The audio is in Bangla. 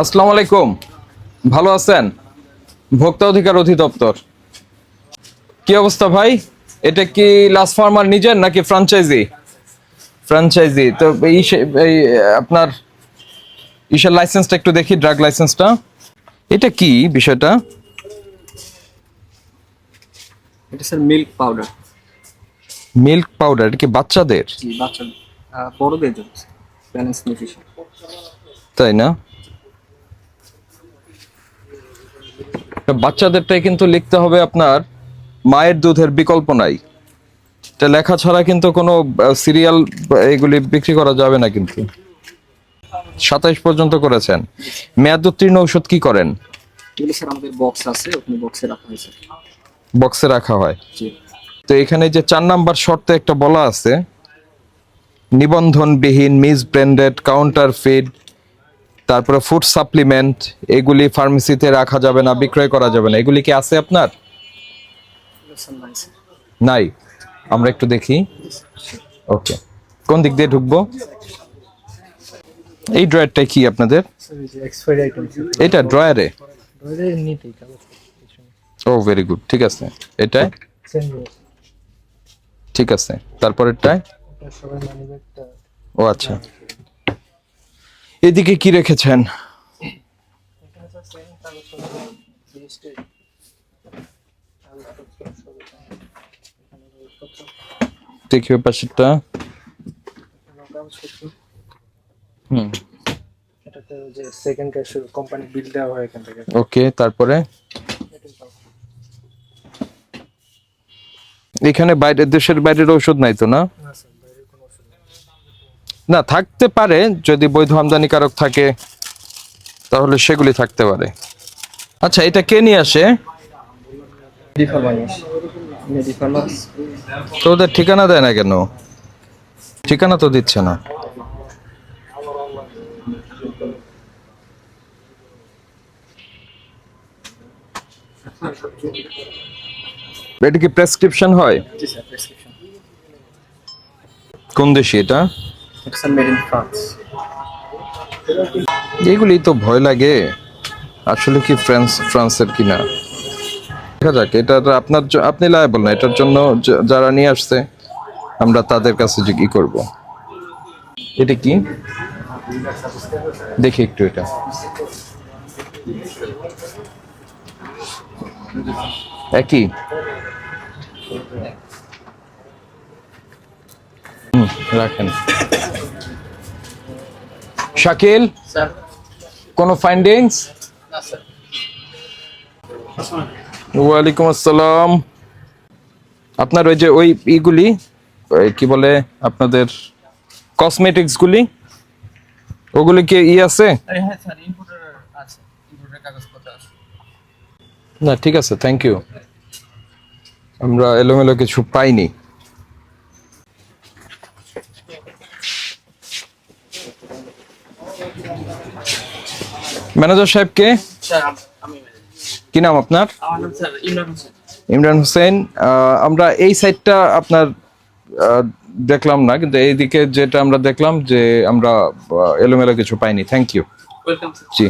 আসসালামু আলাইকুম। ভালো আছেন? ভোক্তা অধিকার অধিদপ্তর। কি অবস্থা ভাই? এটা কি লাস্ট ফার্মার নিজের নাকি ফ্রাঞ্চাইজি ফ্রাঞ্চাইজি তো এই এই আপনার ইসের লাইসেন্সটা একটু দেখি ড্রাগ লাইসেন্সটা এটা কি বিষয়টা? এটা sir milk powder milk powder এটা কি বাচ্চাদের? জি বাচ্চা বড়দের জন্য ব্যালেন্স নিউট্রিশন তাই না? বাচ্চাদেরটাই কিন্তু লিখতে হবে আপনার মায়ের দুধের বিকল্প নাই। এটা লেখা ছাড়া কিন্তু কোনো সিরিয়াল এগুলি বিক্রি করা যাবে না কিন্তু। সাতাইশ পর্যন্ত করেছেন। মেয়াদ উত্তীর্ণ ঔষধ কি করেন? আমাদের বক্স আছে ওখানে বক্সে রাখা হয়েছে। বক্সে রাখা হয়। তো এখানে যে চার নাম্বার শর্তে একটা বলা আছে নিবন্ধনবিহীন মিস ব্র্যান্ডেড কাউন্টার ফিড তারপরে ফুড সাপ্লিমেন্ট এগুলি ফার্মেসিতে রাখা যাবে না, বিক্রয় করা যাবে না। এগুলি কি আছে আপনার? নাই। আমরা একটু দেখি। ওকে কোন দিক দিয়ে ঢুকবো? এই ড্রয়ারটা কি আপনাদের? এটা ড্রয়ারে ও ভেরি গুড ঠিক আছে। এটা? ঠিক আছে। তারপরেরটায়? ও আচ্ছা। এদিকে কি রেখেছেন? দেখি পাশেরটা। হুম। এটাতে যে সেকেন্ড ক্যাশ কোম্পানি বিল দেওয়া হয় এখান থেকে। ওকে তারপরে? এখানে বাইরে দেশের বাইরের ঔষধ নাই তো না? না স্যার বাইরে কোনো ওষুধ নেই না থাকতে পারে যদি বৈধ আমদানিকারক থাকে তাহলে সেগুলি থাকতে পারে। আচ্ছা এটা কে নিয়ে আসে? তো ওদের ঠিকানা দেয় না কেন? ঠিকানা তো দিচ্ছে না। এটা কি প্রেসক্রিপশন হয়? কোন দেশি এটা? এগুলি তো ভয় লাগে। আসলে কি ফ্রান্স ফ্রান্সের কিনা? দেখা যাক, এটা আপনার আপনি লায়াবল না, এটার জন্য যারা নিয়ে আসছে, আমরা তাদের কাছে যে কি করব? এটা কি? দেখি একটু এটা। একই? রাখেন। শাকিল? কোনো ফাইন্ডিংস ওয়ালাইকুম আসসালাম। আপনার ওই যে ওই ইগুলি কি বলে আপনাদের কসমেটিক্স গুলি ওগুলি কি ই আছে? হ্যাঁ আছে না ঠিক আছে থ্যাংক ইউ আমরা এলোমেলো কিছু পাইনি। ম্যানেজার সাহেব কে? কি নাম আপনার? ইমরান হোসেন। আহ, আমরা এই সাইডটা আপনার আহ, দেখলাম না কিন্তু এইদিকে যেটা আমরা দেখলাম যে আমরা এলোমেলো কিছু পাইনি। Thank you ji.